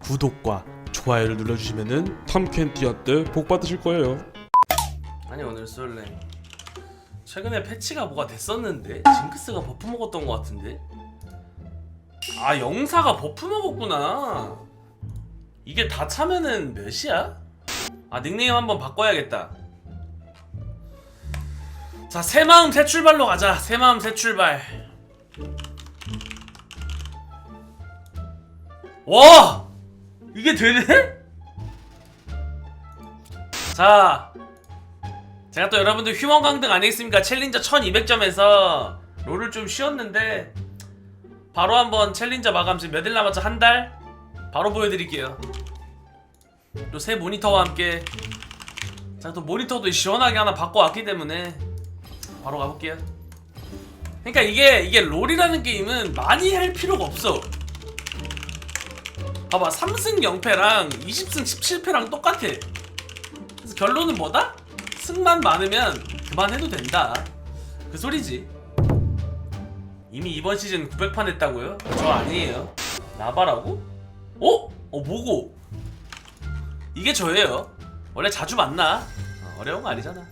구독과 좋아요를 눌러주시면은 탐켄티아 때복 받으실 거예요. 아니 오늘 솔랭 최근에 패치가 뭐가 됐었는데? 징크스가 버프 먹었던 것 같은데? 아 영사가 버프 먹었구나. 이게 다 차면은 몇이야? 아 닉네임 한번 바꿔야겠다. 자 새마음 새 출발로 가자. 새마음 새 출발 와 이게 되네? 자 제가 또 여러분들 휴먼 강등 아니겠습니까? 챌린저 1200점에서 롤을 좀 쉬었는데 바로 한번 챌린저 마감 지금 몇일 남았죠? 한 달? 바로 보여드릴게요 또 새 모니터와 함께 제가 또 모니터도 시원하게 하나 바꿔왔기 때문에 바로 가볼게요 그러니까 이게 이게 롤이라는 게임은 많이 할 필요가 없어 봐봐 3승 0패랑 20승 17패랑 똑같아 그래서 결론은 뭐다? 승만 많으면 그만해도 된다. 그 소리지. 이미 이번 시즌 900판 했다고요? 저 아니에요. 나바라고? 어? 어 뭐고? 이게 저예요. 원래 자주 만나. 어, 어려운 거 아니잖아.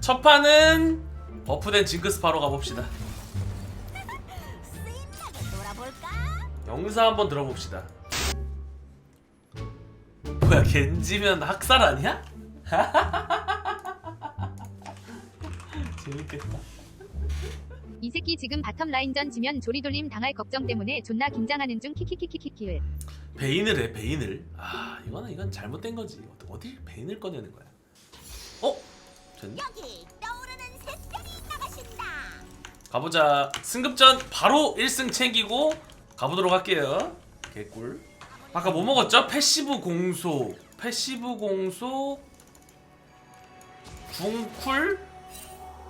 첫 판은 버프된 징크스 바로 가봅시다. 영사 한번 들어봅시다. 뭐야 겐지면 학살 아니야? 재밌겠다. 이 새끼 지금 바텀 라인전 지면 조리돌림 당할 걱정 때문에 존나 긴장하는 중 키키키키키키을 베인을 해 베인을. 아 이거는 이건 잘못된 거지. 어디- 베인을 꺼내는 거야? 어? 됐네. 여기 떠오르는 새별이 나가신다. 가보자. 승급전 바로 1승 챙기고 가보도록 할게요. 개꿀. 아까 뭐 먹었죠? 패시브 공소. 패시브 공소.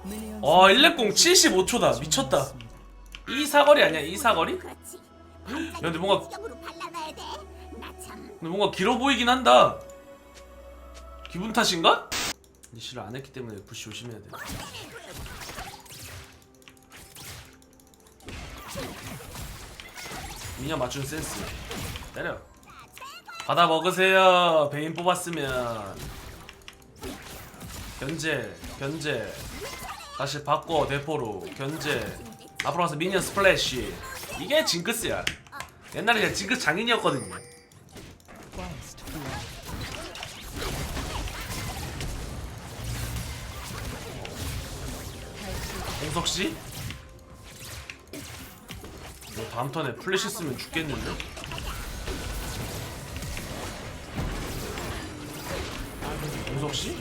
미니언 와 1렙공 75초다. 미쳤다. 이 사거리 아니야? 이 사거리? 야, 근데 뭔가- 근데 뭔가 길어 보이긴 한다. 기분 탓인가? 니시를 안 했기 때문에 부시 조심해야 돼. 미녀 맞춘 센스. 때려. 받아 먹으세요. 베인 뽑았으면. 견제, 견제. 다시 바꿔 대포로 견제. 앞으로 가서 미니언 스플래시. 이게 징크스야. 옛날에 제가 징크스 장인이었거든요. 퍼스트 블러드. 홍석 씨? 너 다음 턴에 플래시 쓰면 죽겠는데? 홍석 씨?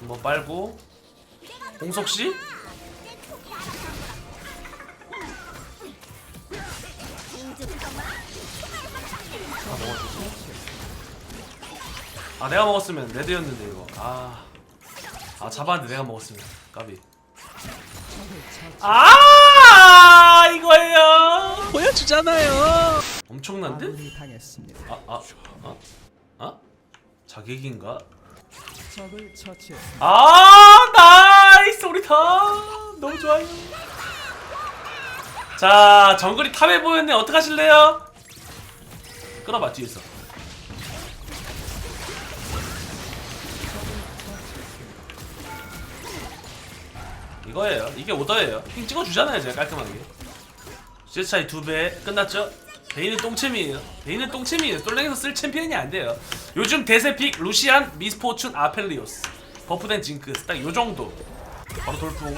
한번 빨고 홍석 씨? 다 먹어주고 아 내가 먹었으면 레드였는데 이거 아 아 잡았는데 내가 먹었으면 까비 아 이거예요 보여주잖아요. 엄청난데? 아군이 당했습니다. 아아 아? 아? 자객인가? 적을 처치했습니다. 아 나이스 우리 다. 너무 좋아요. 자 정글이 탑에 보였네. 어떡하실래요? 끊어봐 뒤에서. 이거예요. 이게 오더예요. 핑 찍어주잖아요 제가 깔끔하게. 제 차이 두 배. 끝났죠? 베인은 똥챔이에요. 베인은 똥챔이에요. 솔랭에서 쓸 챔피언이 안 돼요 요즘 대세픽 루시안, 미스포춘, 아펠리오스. 버프된 징크스. 딱 요정도. 바로 돌풍.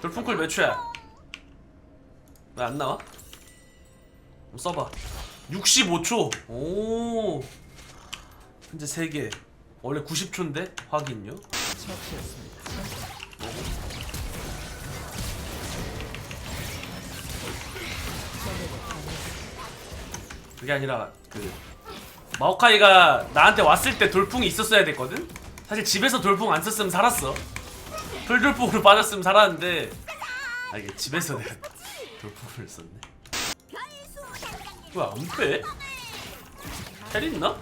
돌풍쿨 몇 초야? 왜 안 나와? 한번 써봐. 65초. 오. 현재 3개. 원래 90초인데 확인요. 그게 아니라 그 마오카이가 나한테 왔을 때 돌풍이 있었어야 됐거든? 사실 집에서 돌풍 안 썼으면 살았어 풀돌풍으로 빠졌으면 살았는데 아 이게 집에서 내가 돌풍을 썼네 왜안 빼? 텔 있나?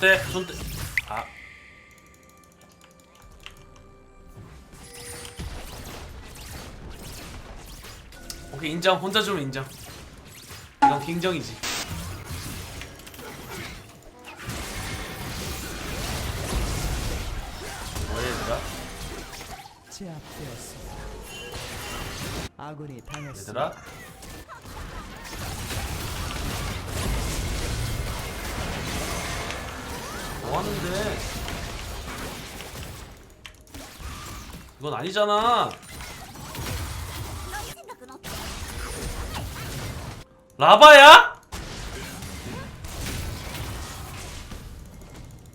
손대 손대. 아. 오케이 인정. 혼자 주면 인정. 이건 킹정이지. 뭐야 얘들아? 제압되었습니다. 아군이 당했습니다. 얘들아 뭐하는데 이건 아니잖아? 라바야?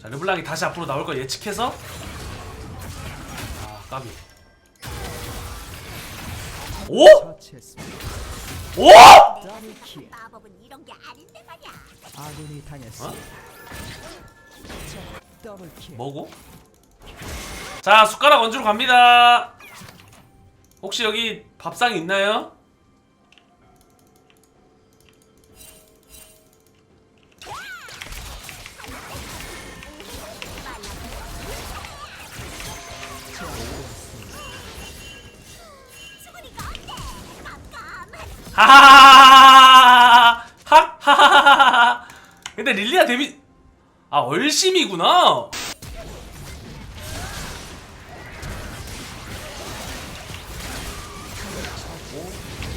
자 르블랑이 다시 앞으로 나올 거 예측해서 아 까비 오? 오? 마법은 이런 게 아닌데 말이야. 아군이. 자, 더블킬. 뭐고? 자 숟가락 얹으러 갑니다 혹시 여기 밥상 있나요? 수근이가 어때? 깜깜한 하하하하하하 하하하하하 근데 릴리아 데미 아 얼심이구나.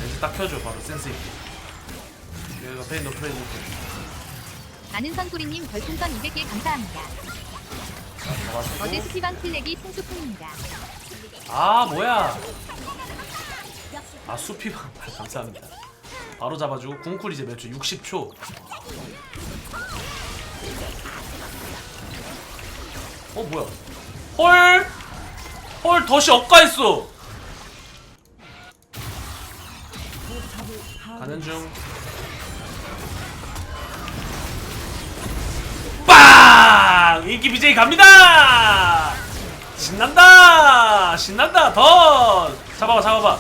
렌즈 딱 켜줘 바로 센스 있게. 여기가 페인 노 프레인 노 아는 선구리님 별풍선 200개 감사합니다. 어제 스피방 플렉이 통수풍입니다. 아 뭐야. 아 수피방. 감사합니다. 바로 잡아주고 궁쿨 이제 몇 초? 60초 어 뭐야 헐! 헐 덫이 엇가했어 가는 중 빵! 인기 BJ 갑니다! 신난다! 신난다! 더! 잡아봐, 잡아봐.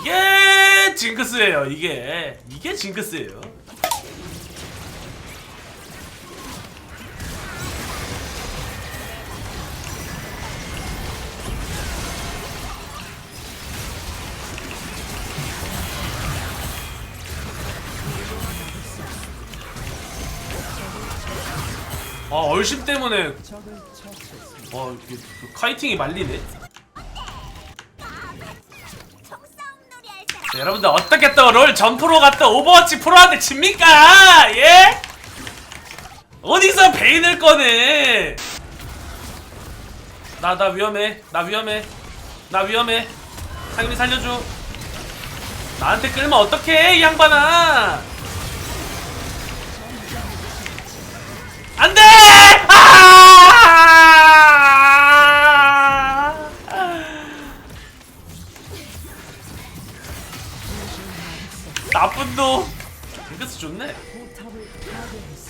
이게 징크스예요, 이게. 이게 징크스예요. 아, 얼심 때문에. 와, 이게 그 카이팅이 말리네. 자, 여러분들 어떻게 또 롤 전프로 갔다 오버워치 프로한테 집니까? 예? 어디서 베인을 꺼내? 나 나 위험해. 나 위험해. 나 위험해. 상윤이 살려줘. 나한테 끌면 어떡해 이 양반아.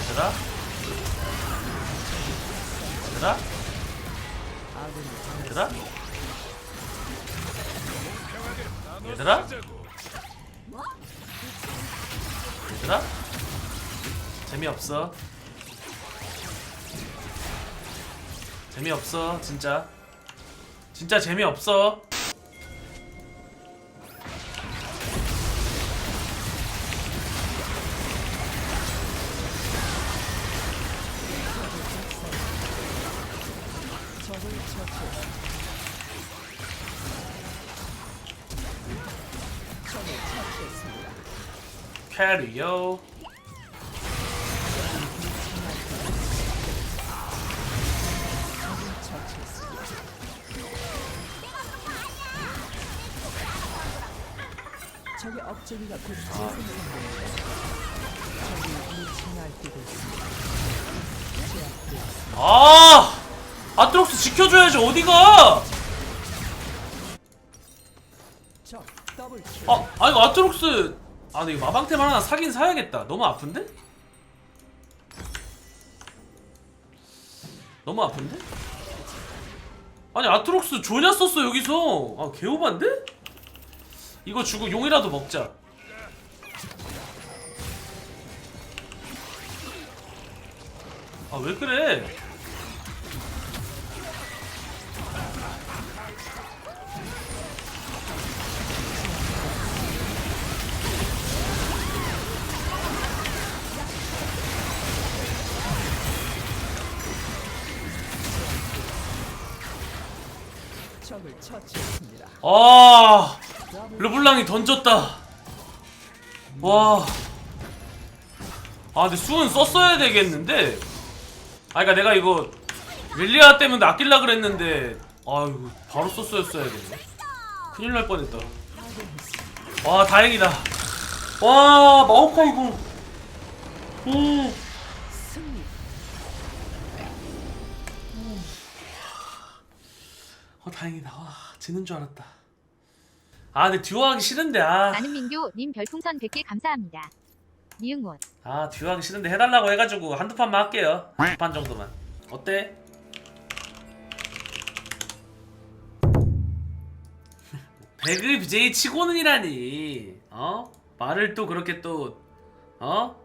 얘들아? 얘들아? 얘들아? 얘들아? 뭐? 얘들아? 재미없어. 재미없어 진짜. 진짜 재미없어 처치했습니다. 캐리요. 적의 업적이가 아아 아! 아트록스 지켜줘야지 어디가! 아, 아 이거 아트록스 아 이거 마방템 하나 사긴 사야겠다 너무 아픈데? 너무 아픈데? 아니 아트록스 조냐 썼어 여기서 아 개오반데? 이거 주고 용이라도 먹자 아 왜 그래 적을 처치했습니다. 아 르블랑이 던졌다 와 아, 근데 수은 썼어야 되겠는데? 아, 그니까 내가 이거 릴리아 때문에 아낄라 그랬는데, 아이고, 바로 썼어야 되네. 큰일 날 뻔했다. 와, 다행이다. 와, 마오카이 공. 오, 어, 다행이다. 와, 지는 줄 알았다. 아, 근데 듀오 하기 싫은데, 아. 나는 민규 님 별풍선 100개 감사합니다. 니응원. 아, 듀오 하기 싫은데 해달라고 해가지고 한두 판만 할게요. 두 판 정도만. 어때? 배그 BJ 치고는 이라니. 어? 말을 또 그렇게 또 어?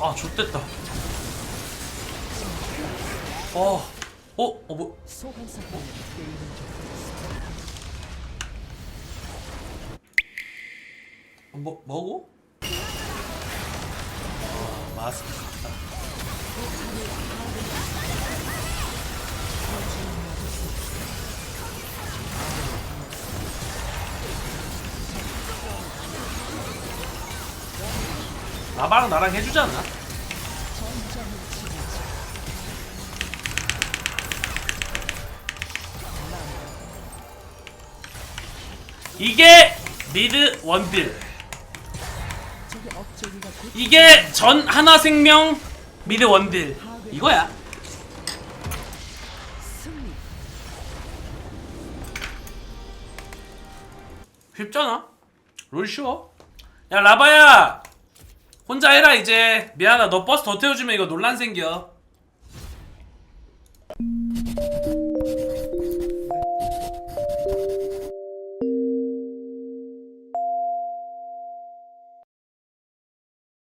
아, 좆됐다. 어, 어, 어, 뭐, 적겠습니다. 뭐, 뭐고? 어, 마스크. 나바랑 나랑 해주지 않나? 이게 미드 원딜. 이게 전 하나생명 미드 원딜. 이거야. 쉽잖아. 롤 쉬워. 야 라바야. 혼자 해라 이제. 미안하다. 너 버스 더 태워주면 이거 논란 생겨